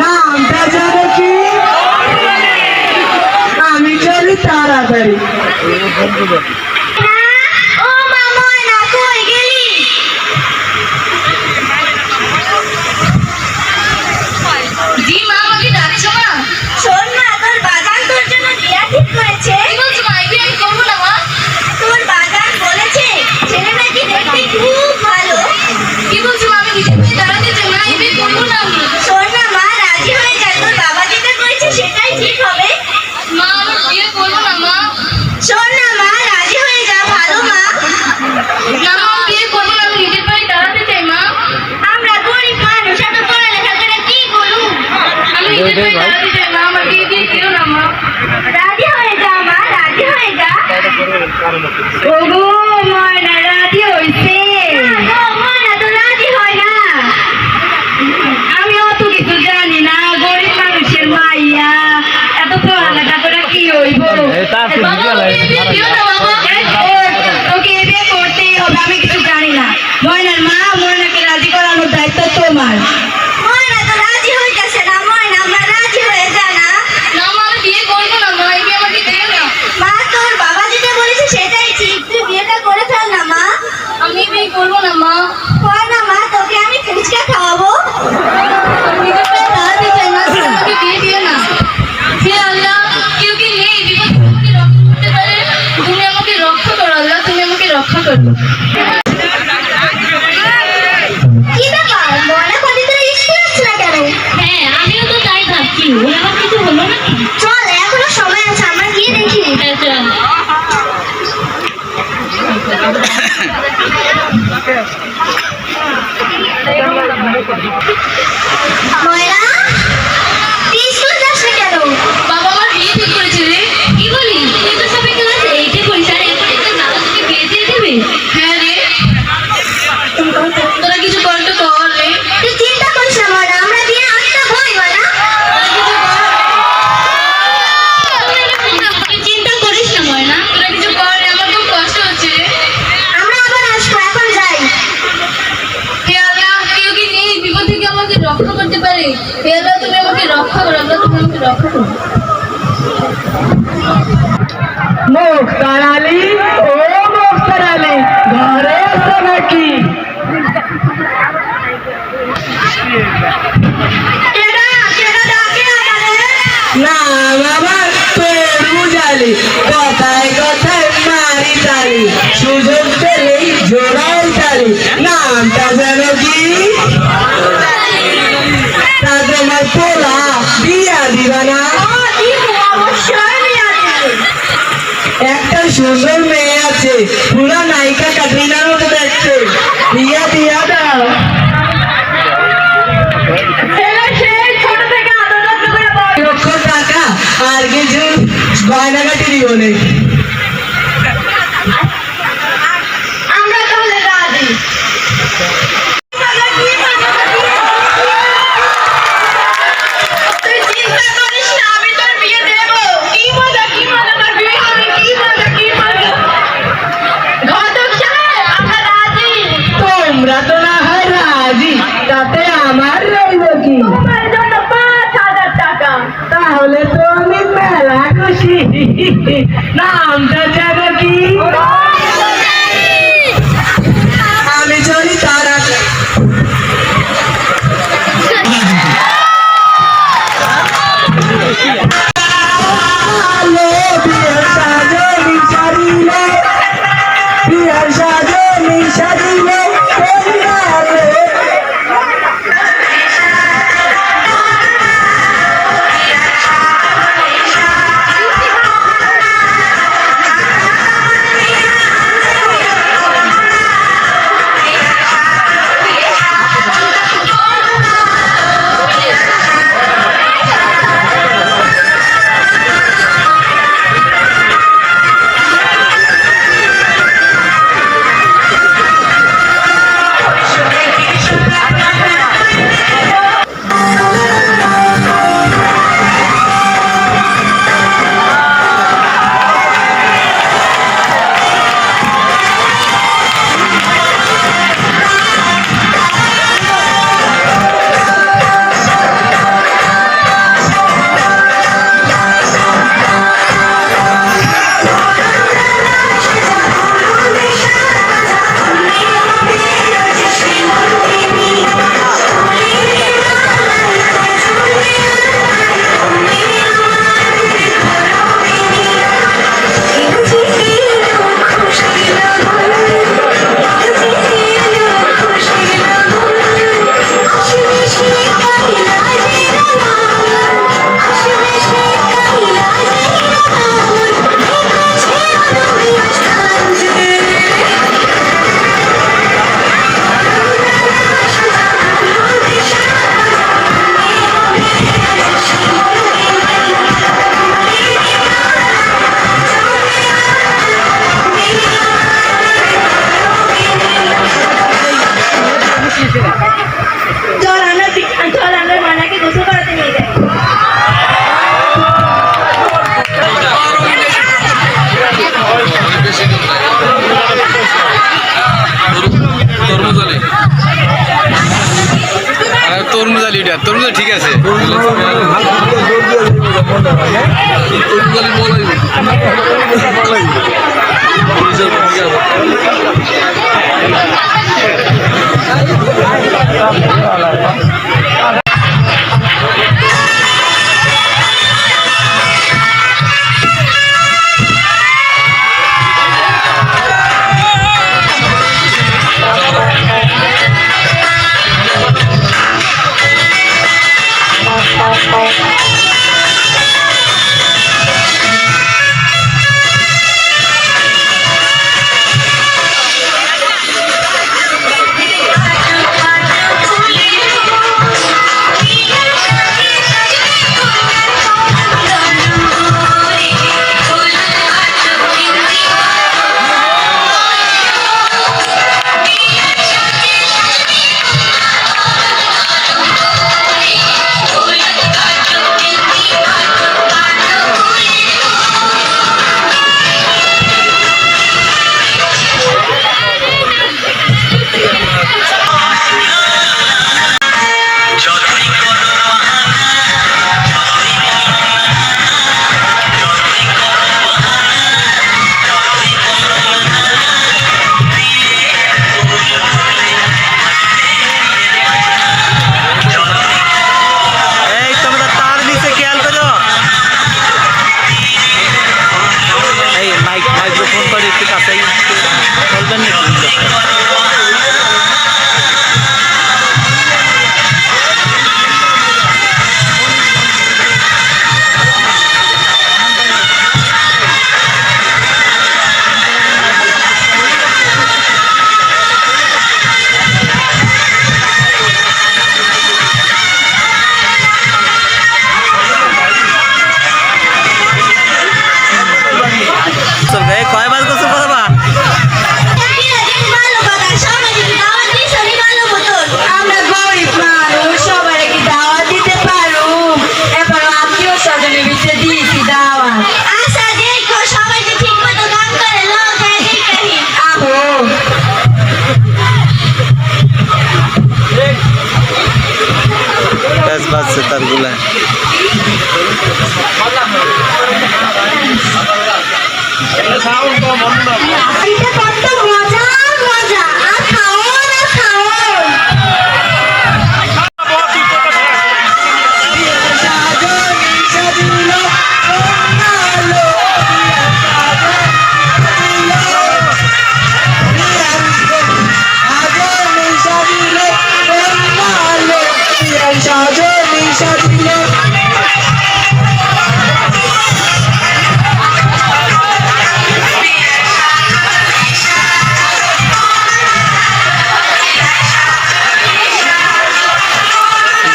নামটা যেন কি আমি চলি তাড়াতাড়ি। দে ভাই। ও ¡Ay, no, রক্ষা করতে পারি? হে আল্লাহ তুমি আমাকে রক্ষা করো আল্লাহ তুমি আমাকে রক্ষা করো। মুখতার আলী ও মুখতার আলী ঘরে নাকি? না বাবা তোর বুঝালি? কথায় কথায় মারি তালি সুযোগ পেলেই জোড়াই তালি। নামটা যেন কি? Hallelujah. সাজনি সাজিবে আছে তারগুলা। সাউন্ড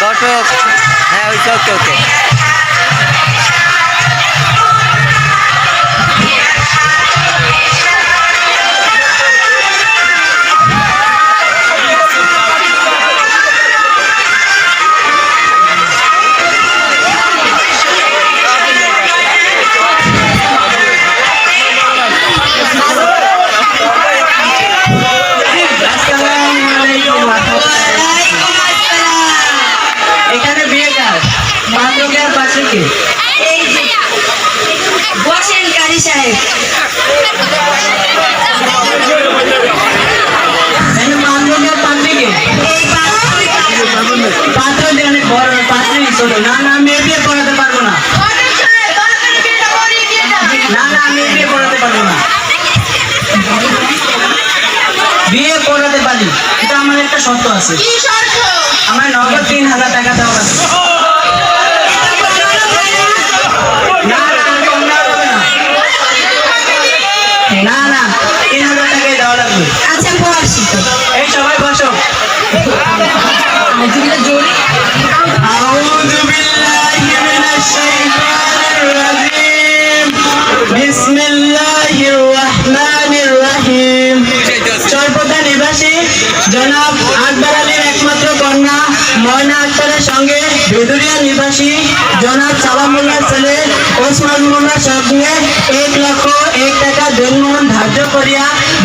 ঘটক হ্যাঁ ওই ওকে ওকে শর্ত আছে। আমার নগদ তিন হাজার টাকা দেওয়া আছে।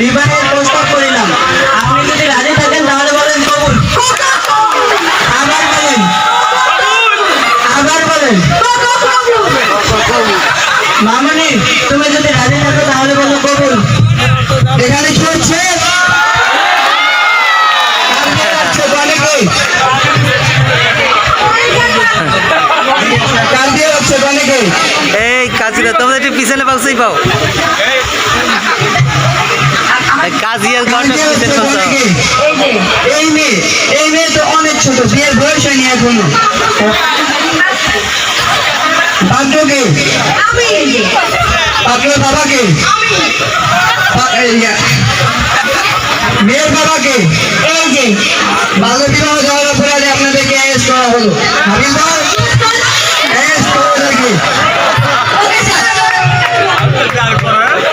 বিবাহের প্রস্তাব করিলাম। আপনি যদি রাজি থাকেন, তাহলে বলেন কবুল। আবার বলেন। আবার বলেন। মামনি, তুমি যদি রাজি থাকো, তাহলে বলো কবুল। এখানে কি হচ্ছে? এই কাজগুলো তোমরা একটু পিছনে পাকসেই পাও। কাজিয়ার? এই মেয়ে এই মেয়ে তো অনেক ছোট বিয়ের বয়স হয়নি এখনও। পাত্রকে পাত্রের বাবাকে? ইয়া। মেয়ের বাবাকে? এই যে। বাল্য বিবাহ দেওয়ার অপরাধে আপনাদেরকে অ্যারেস্ট করা হলো। অ্যারেস্ট করা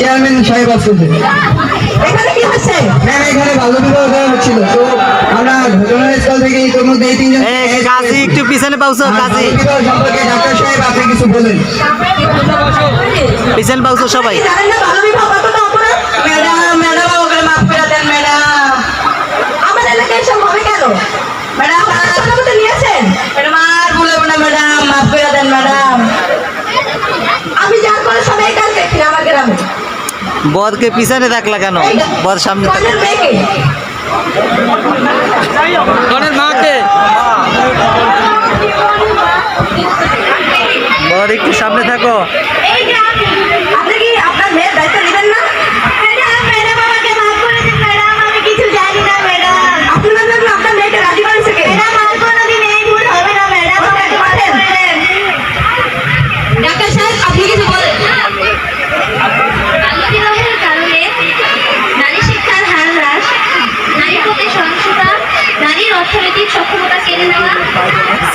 চেয়ারম্যান সাহেব আসছে এখানে কি হচ্ছে? ম্যাম এখানে বাল্য বিবাহ করা হচ্ছিল। তো আমরা ঘটনাস্থল থেকে ইতিমধ্যে এই তিনজন কাজী একটু পিছনে পাউছো কাজী। সম্পর্কে ডাক্তার সাহেব আপনি কিছু বলেন। পিছনে পাউছো সবাই বরকে পিছনে থাকলা কেন? বর সামনে বর একটু সামনে থাকো।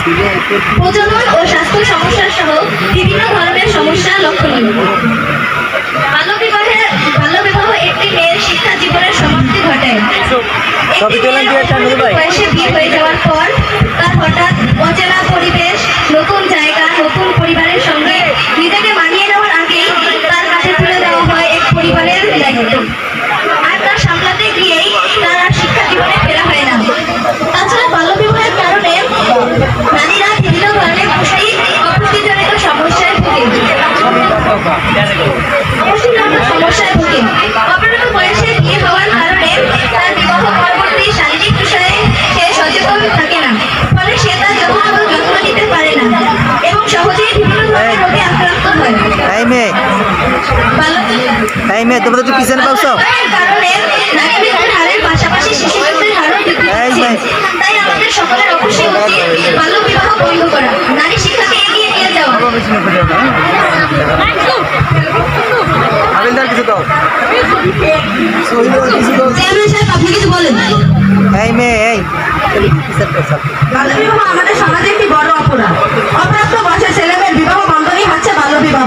প্রজনন ও স্বাস্থ্য সমস্যা সহ বিভিন্ন ধরনের সমস্যা লক্ষণীয় বাল্যবিবাহের বাল্যবিবাহ একটি মেয়ের শিক্ষা জীবনের সমাপ্তি ভাই। বয়সে বিয়ে হয়ে যাওয়ার পর তার হঠাৎ অচেনা পরিবেশ ভুগে অপরাধ বয়সে বিয়ে হওয়ার কারণে তার বিবাহ পরবর্তী শারীরিক বিষয়ে সে সচেতন থাকে না। ফলে সে তার যথেষ্ট যত্ন নিতে পারে না এবং সহজেই বিভিন্ন ধরনের রোগে আক্রান্ত হয়। এই মেয়ে। বাল্য মেয়ে তোমরা তো পিছনে পাউছো চেয়ারম্যান সাহেব আপনি কিছু বলেন এই মেয়ে এই। আমাদের সমাজে একটি বড় অপরাধ। অপ্রাপ্ত বয়সের ছেলেমেয়ের বিবাহ বন্ধনই হচ্ছে বাল্যবিবাহ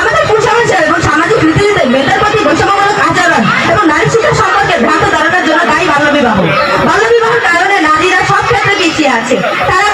আমাদের কুসংস্কার এবং সামাজিক রীতিনীতি মেয়েদের প্রতি বৈষম্যমূলক আচরণ এবং নারী শিক্ষা সম্পর্কে ভ্রান্ত ধারণার জন্য দায়ী বাল্যবিবাহ বাল্যবিবাহের কারণে নারীরা সব ক্ষেত্রে পিছিয়ে আছে। তারা